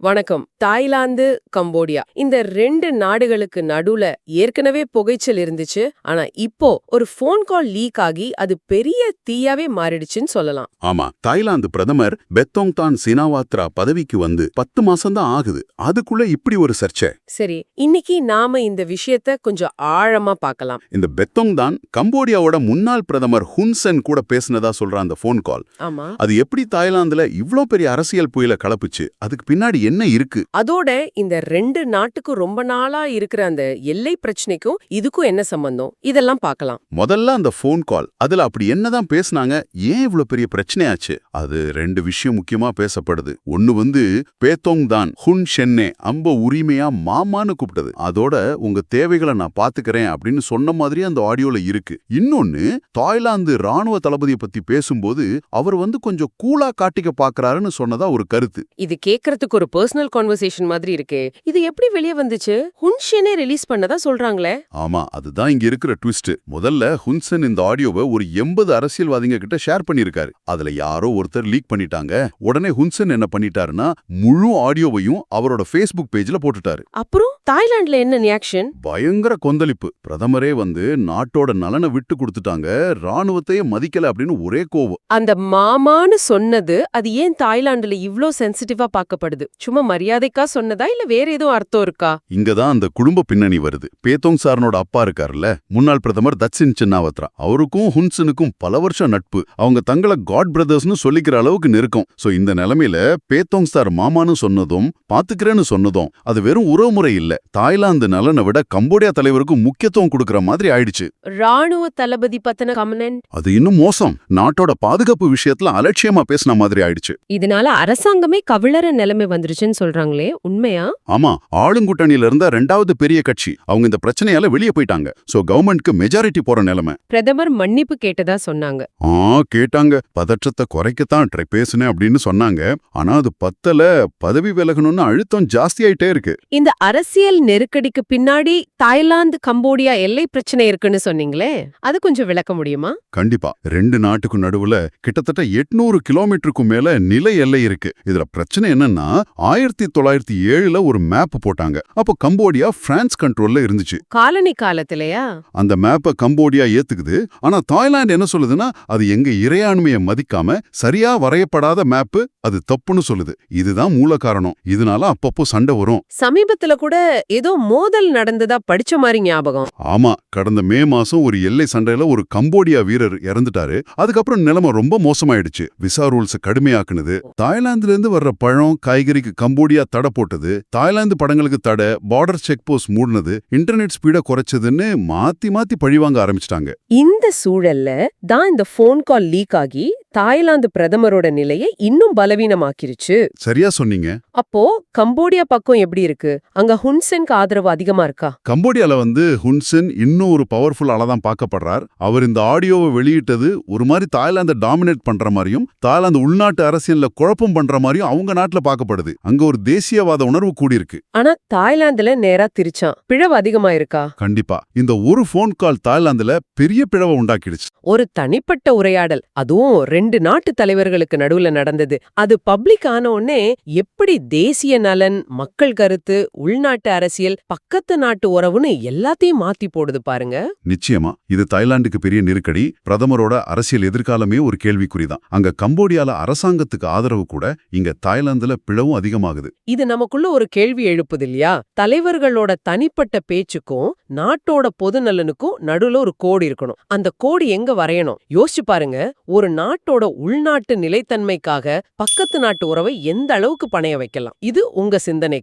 வணக்கம். Thailand Cambodia. இந்த ரெண்டு நாடுகளுக்கு நடுவுல ஏற்கனவே புகைச்சல் இருந்துச்சு. ஆனா இப்போ ஒரு ஃபோன் கால் லீக் ஆகி அது பெரிய தீயாவே மாறிடுச்சுன்னு சொல்லலாம். ஆமா தாய்லாந்து பிரதமர் பெத்தோங் தான் சினாவாத்ரா பதவிக்கு வந்து பத்து மாசம்தான் ஆகுது. அதுக்குள்ள இப்படி ஒரு சர்ச்சை. சரி இன்னைக்கு நாம இந்த விஷயத்த கொஞ்சம் ஆழமா பார்க்கலாம். இந்த பெத்தோங் தான் கம்போடியாவோட முன்னாள் பிரதமர் ஹுன்சென் கூட பேசினதா சொல்ற அந்த ஃபோன் கால் ஆமா. அது எப்படி தாய்லாந்துல இவ்ளோ பெரிய அரசியல் புயல கலப்புச்சு? அதுக்கு பின்னாடி என்ன இருக்கு? அதோட இந்த ரெண்டு நாட்டுக்கும் ரொம்ப நாளா இருக்கிற அந்த எல்லை பிரச்சனைக்கும் இதுக்கும் என்ன சம்பந்தம்? இதெல்லாம் பார்க்கலாம். முதல்ல அந்த ஃபோன் கால் அதுல அப்படி என்னதான் பேசுனாங்க? ஏன் இவ்ளோ பெரிய பிரச்சனையாச்சு? அது ரெண்டு விஷயம் முக்கியமா பேசப்படுது. ஒன்னு வந்து பேத்தோங் தான் ஹுன் ஷென்னே அம்ப உரிமையா மாமான்னு கூப்பிட்டது. அதோட உங்க தேவைகளை நான் பாத்துக்கிறேன் அப்படின்னு சொன்ன மாதிரி அந்த ஆடியோல இருக்கு. இன்னொன்னு தாய்லாந்து ராணுவ தளபதியை பத்தி பேசும்போது அவர் வந்து கொஞ்சம் கூலா காட்டிக்க பாக்குறாருன்னு சொன்னதா ஒரு கருத்து. இது கேக்குறதுக்கு ஒரு பர்சனல் கான்வர்சேஷன் மாதிரி இருக்கே. இது எப்படி வெளியே வந்துச்சு? ஹுன்ஷனே ரிலீஸ் பண்ணதா சொல்றாங்களே? ஆமா அதுதான் இங்க இருக்கிற ட்விஸ்ட் முதல்ல ஹுன்சன் இந்த ஆடியோவை ஒரு எண்பது அரசியல்வாதிங்க கிட்ட ஷேர் பண்ணிருக்காரு அதுல யாரோ ஒருத்தர் லீக் பண்ணிட்டாங்க. உடனே ஹுன்சன் என்ன பண்ணிட்டாருன்னா முழு ஆடியோவையும் அவரோட ஃபேஸ்புக் பேஜ்ல போட்டுட்டாரு. அப்புறம் தாய்லாந்துல என்ன ரியாக்ஷன் பயங்கர கொந்தளிப்பு. பிரதமரே வந்து நாட்டோட நலனை விட்டு கொடுத்துட்டாங்க. ராணுவத்தையே மதிக்கல அப்படின்னு ஒரே கோவம். அந்த மாமான்னு சொன்னது அது ஏன் தாய்லாந்துல இவ்ளோ சென்சிட்டிவா பார்க்கப்படுது? சும்மா மரியாதைக்கா சொன்னதா? இல்ல வேற எதுவும் அர்த்தம் இருக்கா? இங்கதான் அந்த குடும்ப பின்னணி வருது. பேத்தோங் சாரனோட அப்பா இருக்காருல்ல? முன்னாள் பிரதமர் தட்சின் சின்னாவத்ரா. அவருக்கும் ஹுன்சனுக்கும் பல வருஷம் நட்பு. அவங்க தங்களை காட் பிரதர்ஸ்னு சொல்லிக்கிற அளவுக்கு நெருக்கம். சோ இந்த நிலைமையில பேத்தோங் சார் மாமான்னு சொன்னதும் பாத்துக்கிறேன்னு சொன்னதும் அது வெறும் உறவுமுறை இல்ல. தாய்லாந்து நலனை விட கம்போடியா தலைவருக்கு முக்கியத்துவம் கொடுக்கற மாதிரி ஆயிடுச்சு. ராணுவ தளபதி பத்தின கமனன்ட் அது இன்னும் மோசம். நாட்டோட பாதுகாப்பு விஷயத்துல அலட்சியமா பேசின மாதிரி ஆயிடுச்சு. இதனால அரசாங்கமே கவிழற நிலைமை வந்துருச்சுன்னு சொல்றாங்களே உண்மையா? ஆமா ஆளுங்கூட்டணியில இருந்த ரெண்டாவது பெரிய கட்சி. அவங்க இந்த பிரச்சனையால வெளியே போயிட்டாங்க. சோ கவர்மெண்ட்க்கு மெஜாரிட்டி போற நிலைமை. பிரதமர் மன்னிப்பு கேட்டதா சொன்னாங்க. ஆ கேட்டாங்க. பதற்றத்தை குறைக்கத்தான் ட்ரை பேசுனேன் அப்படின்னு சொன்னாங்க. ஆனா அது பத்தல. பதவி விலகணும்னு அழுத்தம் ஜாஸ்தியாயிட்டே இருக்கு. இந்த அரசியல் நெருக்கடிக்கு பின்னாடி தாய்லாந்து கம்போடியா எல்லை பிரச்சனை இருக்குன்னு சொன்னீங்களே அது கொஞ்சம் விளக்க முடியுமா? கண்டிப்பா. ரெண்டு நாட்டுக்கும் நடுவுல கிட்டத்தட்ட எட்நூறு கிலோமீட்டருக்கும் மேல நில எல்லை இருக்கு. இதுல பிரச்சனை என்னன்னா ஆயிரத்தி தொள்ளாயிரத்தி ஏழுல ஒரு மேப் போட்டாங்க. அப்போ கம்போடியா பிரான்ஸ் கண்ட்ரோல்ல இருந்துச்சு. காலனி காலத்திலயா? அந்த மேப்பை கம்போடியா ஏத்துக்குது. ஆனா தாய்லாந்து என்ன சொல்லுதுன்னா அது எங்க இறையாண்மையை மதிக்காம சரியா வரையப்படாத மேப்பு அது தப்புன்னு சொல்லுது. இதுதான் மூல காரணம். இதனால அப்பப்போ சண்டை வரும். சமீபத்துல கூட ஏதோ மோதல் நடந்ததா படிச்ச மாதிரி ஞாபகம். ஆமா கடந்த மே மாசம் ஒரு எல்லை சண்டையில ஒரு கம்போடியா வீரர் இறந்துட்டாரு. அதுக்கப்புறம் நிலைமை ரொம்ப மோசமாயிடுச்சு. விசா ரூல்ஸ் கடுமையாக்குனது. தாய்லாந்துல இருந்து வர்ற பழம் காய்கறிக்கு கம்போடியா தடை போட்டது தாய்லாந்து படங்களுக்கு தடை பார்டர் செக் போஸ்ட் மூடினது இன்டர்நெட் ஸ்பீட குறைச்சதுன்னு மாத்தி மாத்தி பழிவாங்க ஆரம்பிச்சிட்டாங்க. இந்த சூழல்ல தான் இந்த ஃபோன் கால் லீக் ஆகி தாய்லாந்து பிரதமரோட நிலையை இன்னும் பலவீனமாக்கிருச்சு. சரியா சொன்னீங்க. அப்போ கம்போடியா பக்கம் எப்படி இருக்கு? அங்க ஹுன்சென்க்கு ஆதரவு அதிகமா இருக்கா? கம்போடியால வந்து ஹுன்சென் இன்னும் ஒரு பவர்ஃபுல் தான் பார்க்கப்படுறார். அவர் இந்த ஆடியோவை வெளியிட்டது ஒரு மாதிரி தாய்லாந்தை டாமினேட் பண்ற மாதிரியும் தாய்லாந்து உள்நாட்டு அரசியல்ல குழப்பம் பண்ற மாதிரியும் அவங்க நாட்டுல பார்க்கப்படுது. அங்க ஒரு தேசியவாத உணர்வு கூடியிருக்கு. ஆனா தாய்லாந்துல நேரா திரிச்சான். பிழவு அதிகமா இருக்கா கண்டிப்பா. இந்த ஒரு ஃபோன் கால் தாய்லாந்துல பெரிய பிழவை உண்டாக்கிடுச்சு. ஒரு தனிப்பட்ட உரையாடல் அதுவும் ரெண்டு நாட்டு தலைவர்களுக்கு நடுவுல நடந்தது. அது பப்ளிக் ஆன உடனே எப்படி தேசிய நலன் மக்கள் கருத்து உள்நாட்டு அரசியல் பக்கத்து நாட்டு உறவுன்னு எல்லாத்தையும் மாத்தி போடுது பாருங்க. நிச்சயமா இது தாய்லாந்துக்கு பெரிய நெருக்கடி பிரதமரோட அரசியல் எதிர்காலமே ஒரு கேள்விக்குறிதான். அங்க கம்போடியால அரசாங்கத்துக்கு ஆதரவு கூட இங்க தாய்லாந்துல பிளவும் அதிகமாகுது. இது நமக்குள்ள ஒரு கேள்வி எழுப்புது இல்லையா தலைவர்களோட தனிப்பட்ட பேச்சுக்கும் நாட்டோட பொது நலனுக்கும் நடுவுல ஒரு கோடு இருக்கணும். அந்த கோடு எங்க வரையணும்? யோசிச்சு பாருங்க. ஒரு நாட்டோட உள்நாட்டு நிலைத்தன்மைக்காக பக்கத்து நாட்டு உறவை எந்த அளவுக்கு பணைய வைக்கலாம்? இது உங்க சிந்தனைக்கு